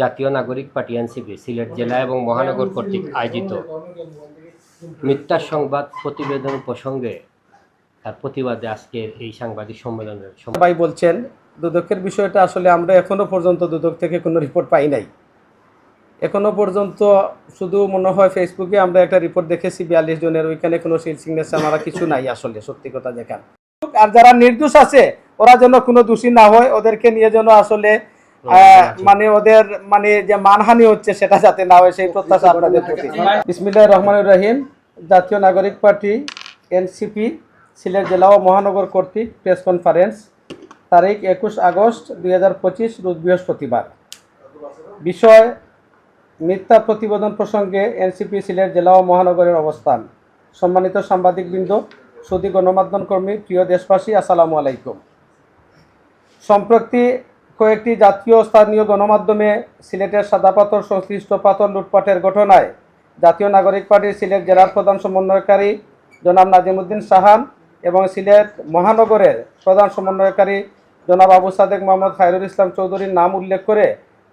জাতীয় নাগরিক party, NCP, Sylhet জেলা এবং মহানগর কর্তৃক আয়োজিত মিথ্যা সংবাদ প্রতিবেদন প্রসঙ্গে তার প্রতিবাদে আজকের এই সাংবাদিক সম্মেলনের সবাই বলছেন, দুদকের বিষয়টা আসলে আমরা এখনও পর্যন্ত দুদক থেকে কোনো রিপোর্ট পাই নাই। এখনও পর্যন্ত শুধু মনে হয় ফেসবুকে আমরা একটা রিপোর্ট দেখেছি, বিয়াল্লিশ জনের ওইখানে কোনো সিল সিগনেচার মারা কিছু নাই আসলে, সত্যি কথা যেখান। আর যারা নির্দোষ আছে, ওরা যেন কোনো দোষী না হয়, ওদেরকে নিয়ে যেন আসলে মানে ওদের মানে যে মানহানি হচ্ছে সেটা যাতে না হয় সেই প্রত্যাশা আপনাদের প্রতি। বিসমিল্লাহ রহমান রহিম জাতীয় নাগরিক পার্টি এনসিপি সিলেট জেলা ও মহানগর কর্তৃক প্রেস কনফারেন্স তারিখ একুশ আগস্ট দুই হাজার পঁচিশ রোজ বৃহস্পতিবার। বিষয় মিথ্যা প্রতিবেদন প্রসঙ্গে এনসিপি সিলেট জেলা ও মহানগরের অবস্থান। সম্মানিত সাংবাদিকবৃন্দ সুদী গণমাধ্যম কর্মী প্রিয় দেশবাসী আসসালামু আলাইকুম। সম্প্রতি কয়েকটি জাতীয় স্থানীয় গণমাধ্যমে সিলেটের সাদা পাথর সংশ্লিষ্ট পাথর লুটপাটের ঘটনায় জাতীয় নাগরিক পার্টির সিলেট জেলার প্রধান সমন্বয়কারী জনাব নাজিমুদ্দিন সাহান এবং সিলেট মহানগরের প্রধান সমন্বয়কারী জনাব আবু সাদেক মোহাম্মদ খায়রুল ইসলাম চৌধুরীর নাম উল্লেখ করে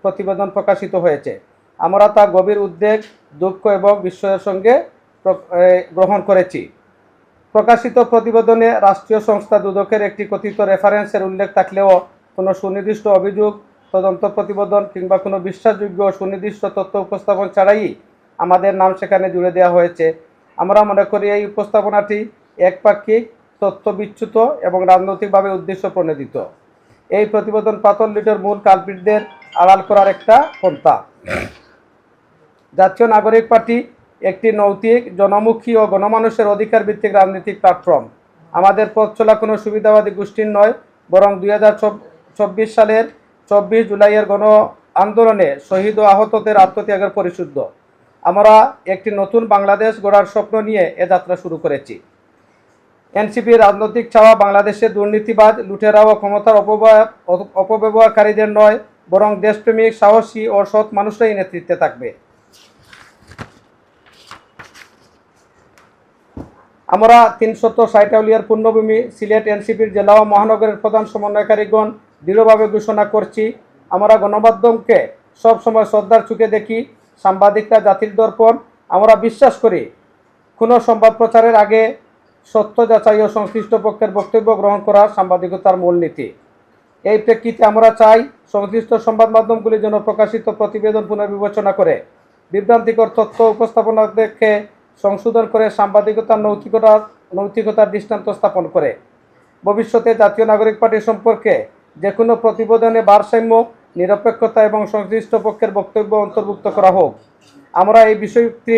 প্রতিবেদন প্রকাশিত হয়েছে। আমরা তা গভীর উদ্বেগ, দুঃখ এবং বিস্ময়ের সঙ্গে গ্রহণ করেছি। প্রকাশিত প্রতিবেদনে রাষ্ট্রীয় সংস্থা দুদকের একটি কথিত রেফারেন্সের উল্লেখ থাকলেও কোনো সুনির্দিষ্ট অভিযোগ, তদন্ত প্রতিবেদন কিংবা কোনো বিশ্বাসযোগ্য সুনির্দিষ্ট তথ্য উপস্থাপন ছাড়াই আমাদের নাম সেখানে জুড়ে দেওয়া হয়েছে। আমরা মনে করি এই উপস্থাপনাটি একপাক্ষিক তথ্য বিচ্যুত এবং রাজনৈতিকভাবে উদ্দেশ্য প্রণোদিত এই প্রতিবেদন পাথর লিটের মূল কালপিটদের আড়াল করার একটা পন্থা। জাতীয় নাগরিক পার্টি একটি নৈতিক, জনমুখী ও গণমানুষের অধিকার ভিত্তিক রাজনৈতিক প্ল্যাটফর্ম। আমাদের পথ চলা কোনো সুবিধাবাদী গোষ্ঠীর নয়, বরং দুই চব্বিশ সালের চব্বিশ জুলাইয়ের গণ আন্দোলনে শহীদ ও আহতদের আত্মত্যাগের পরিশুদ্ধ। আমরা একটি নতুন বাংলাদেশ গড়ার স্বপ্ন নিয়ে এ যাত্রা শুরু করেছি। এনসিপির রাজনৈতিক চাওয়া বাংলাদেশে দুর্নীতিবাদ লুটেরা ও ক্ষমতার অপব্যবহারকারীদের নয়, বরং দেশপ্রেমিক, সাহসী ও সৎ মানুষরাই নেতৃত্বে থাকবে। আমরা তিনশত ষাটাউলিয়ার পূর্ণভূমি, সিলেট, এনসিপির জেলা ও মহানগরের প্রধান সমন্বয়কারীগণ দৃঢ়ভাবে ঘোষণা করছি, আমরা গণমাধ্যমকে সবসময় শ্রদ্ধার চোখে দেখি, সাংবাদিকরা জাতির দর্পণ, আমরা বিশ্বাস করি কোনো সংবাদ প্রচারের আগে সত্য যাচাই ও সংশ্লিষ্ট পক্ষের বক্তব্য গ্রহণ করা সাংবাদিকতার মূলনীতি এই প্রেক্ষিতে আমরা চাই, সংশ্লিষ্ট সংবাদ মাধ্যমগুলি যেন প্রকাশিত প্রতিবেদন পুনর্বিবেচনা করে, বিভ্রান্তিকর তথ্য উপস্থাপনা দেখে সংশোধন করে সাংবাদিকতার নৈতিকতার নৈতিকতার দৃষ্টান্ত স্থাপন করে। ভবিষ্যতে জাতীয় নাগরিক পার্টি সম্পর্কে যে কোনো প্রতিবেদনে ভারসাম্য, নিরপেক্ষতা এবং সংশ্লিষ্ট পক্ষের বক্তব্য অন্তর্ভুক্ত করা হোক। আমরা এই বিষয়টি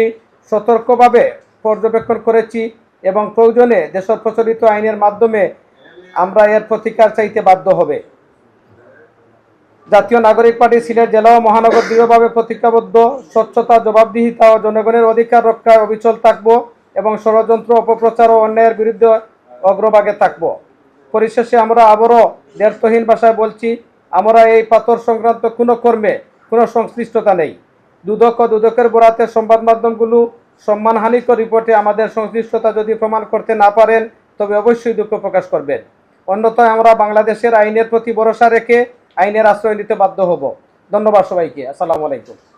সতর্কভাবে পর্যবেক্ষণ করেছি এবং প্রয়োজনে দেশের প্রচলিত আইনের মাধ্যমে আমরা এর প্রতিকার চাইতে বাধ্য হবে। জাতীয় নাগরিক পার্টি সিলেট জেলা ও মহানগর দৃঢ়ভাবে প্রতিজ্ঞাবদ্ধ, স্বচ্ছতা, জবাবদিহিতা ও জনগণের অধিকার রক্ষায় অবিচল থাকব এবং ষড়যন্ত্র, অপপ্রচার ও অন্যায়ের বিরুদ্ধে অগ্রভাগে থাকব। পরিশেষে আমরা আবারও দ্ব্যর্থহীন ভাষায় বলছি, আমরা এই পাথর সংক্রান্ত কোনো কর্মে কোনো সংশ্লিষ্টতা নেই। দুদক ও দুদকের বরাতে সংবাদ মাধ্যমগুলো সম্মানহানিকর রিপোর্টে আমাদের সংশ্লিষ্টতা যদি প্রমাণ করতে না পারেন, তবে অবশ্যই দুঃখ প্রকাশ করবেন। অন্যথায় আমরা বাংলাদেশের আইনের প্রতি ভরসা রেখে আইনের আশ্রয় নিতে বাধ্য হব। ধন্যবাদ সবাইকে। আসসালামু আলাইকুম।